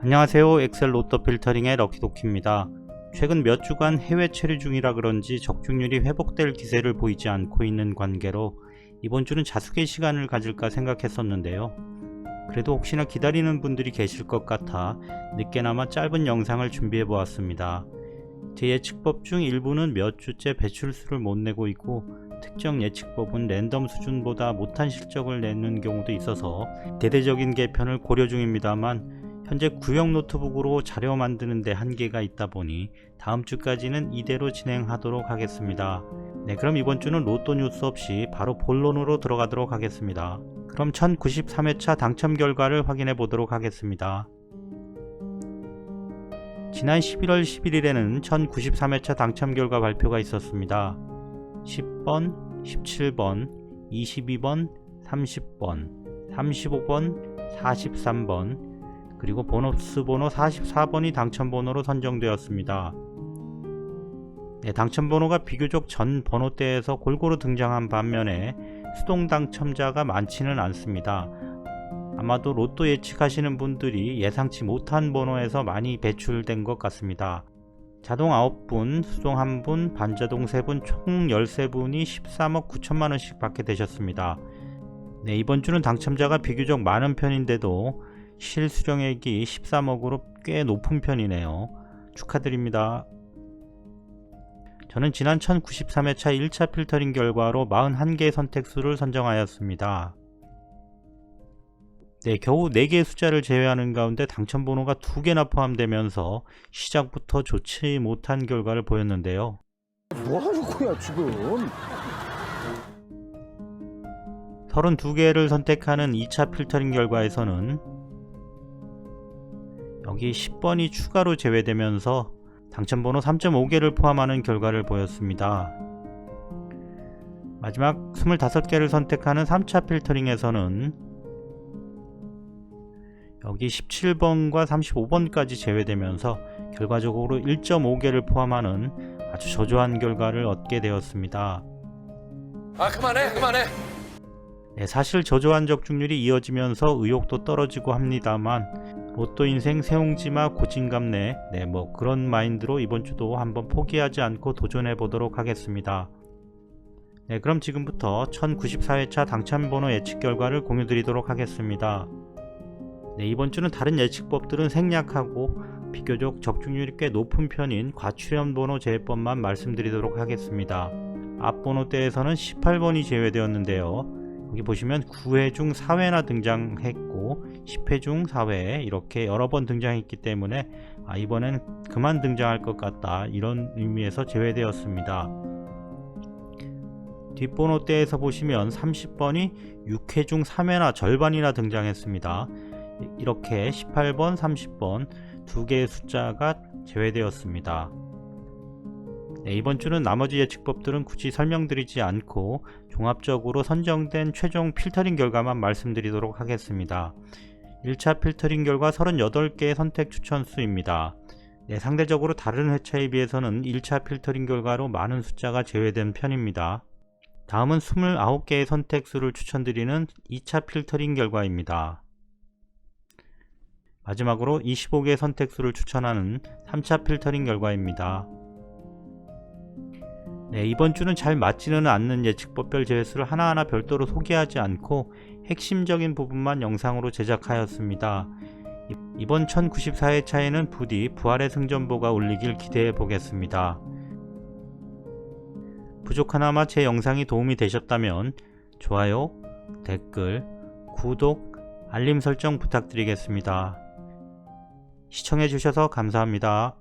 안녕하세요. 엑셀 로또 필터링의 럭키도키입니다. 최근 몇 주간 해외 체류 중이라 그런지 적중률이 회복될 기세를 보이지 않고 있는 관계로 이번 주는 자숙의 시간을 가질까 생각했었는데요. 그래도 혹시나 기다리는 분들이 계실 것 같아 늦게나마 짧은 영상을 준비해 보았습니다. 제 예측법 중 일부는 몇 주째 배출수를 못 내고 있고 특정 예측법은 랜덤 수준보다 못한 실적을 내는 경우도 있어서 대대적인 개편을 고려 중입니다만 현재 구형 노트북으로 자료 만드는데 한계가 있다 보니 다음 주까지는 이대로 진행하도록 하겠습니다. 네, 그럼 이번 주는 로또 뉴스 없이 바로 본론으로 들어가도록 하겠습니다. 그럼 1093회차 당첨 결과를 확인해 보도록 하겠습니다. 지난 11월 11일에는 1093회차 당첨 결과 발표가 있었습니다. 10번, 17번, 22번, 30번, 35번, 43번, 그리고 보너스 번호 44번이 당첨 번호로 선정되었습니다. 네, 당첨 번호가 비교적 전 번호대에서 골고루 등장한 반면에 수동 당첨자가 많지는 않습니다. 아마도 로또 예측하시는 분들이 예상치 못한 번호에서 많이 배출된 것 같습니다. 자동 9분, 수동 1분, 반자동 3분, 총 13분이 13억 9천만원씩 받게 되셨습니다. 네, 이번 주는 당첨자가 비교적 많은 편인데도 실수령액이 13억으로 꽤 높은 편이네요. 축하드립니다. 저는 지난 1093회차 1차 필터링 결과로 41개의 선택수를 선정하였습니다. 네, 겨우 4개의 숫자를 제외하는 가운데 당첨 번호가 2개나 포함되면서 시작부터 좋지 못한 결과를 보였는데요. 뭐 하는 거야 지금? 32개를 선택하는 2차 필터링 결과에서는 여기 10번이 추가로 제외되면서 당첨번호 3.5개를 포함하는 결과를 보였습니다. 마지막 25개를 선택하는 3차 필터링에서는 여기 17번과 35번까지 제외되면서 결과적으로 1.5개를 포함하는 아주 저조한 결과를 얻게 되었습니다. 아 그만해 그만해 네, 사실 저조한 적중률이 이어지면서 의욕도 떨어지고 합니다만 로또 인생 세옹지마 고진감래 네, 뭐 그런 마인드로 이번 주도 한번 포기하지 않고 도전해 보도록 하겠습니다. 네, 그럼 지금부터 1094회차 당첨번호 예측 결과를 공유 드리도록 하겠습니다. 네, 이번 주는 다른 예측법들은 생략하고 비교적 적중률이 꽤 높은 편인 과출현 번호 제외법만 말씀드리도록 하겠습니다. 앞 번호대에서는 18번이 제외되었는데요. 여기 보시면 9회 중 4회나 등장했고 10회 중 4회 이렇게 여러 번 등장했기 때문에 아, 이번엔 그만 등장할 것 같다 이런 의미에서 제외되었습니다. 뒷번호대에서 보시면 30번이 6회 중 3회나 절반이나 등장했습니다. 이렇게 18번, 30번 두 개의 숫자가 제외되었습니다. 네, 이번 주는 나머지 예측법들은 굳이 설명드리지 않고 종합적으로 선정된 최종 필터링 결과만 말씀드리도록 하겠습니다. 1차 필터링 결과 38개의 선택 추천 수입니다. 네, 상대적으로 다른 회차에 비해서는 1차 필터링 결과로 많은 숫자가 제외된 편입니다. 다음은 29개의 선택 수를 추천드리는 2차 필터링 결과입니다. 마지막으로 25개의 선택 수를 추천하는 3차 필터링 결과입니다. 네, 이번 주는 잘 맞지는 않는 예측법별 제외수를 하나하나 별도로 소개하지 않고 핵심적인 부분만 영상으로 제작하였습니다. 이번 1094회차에는 부디 부활의 승전보가 울리길 기대해 보겠습니다. 부족하나마 제 영상이 도움이 되셨다면 좋아요, 댓글, 구독, 알림 설정 부탁드리겠습니다. 시청해주셔서 감사합니다.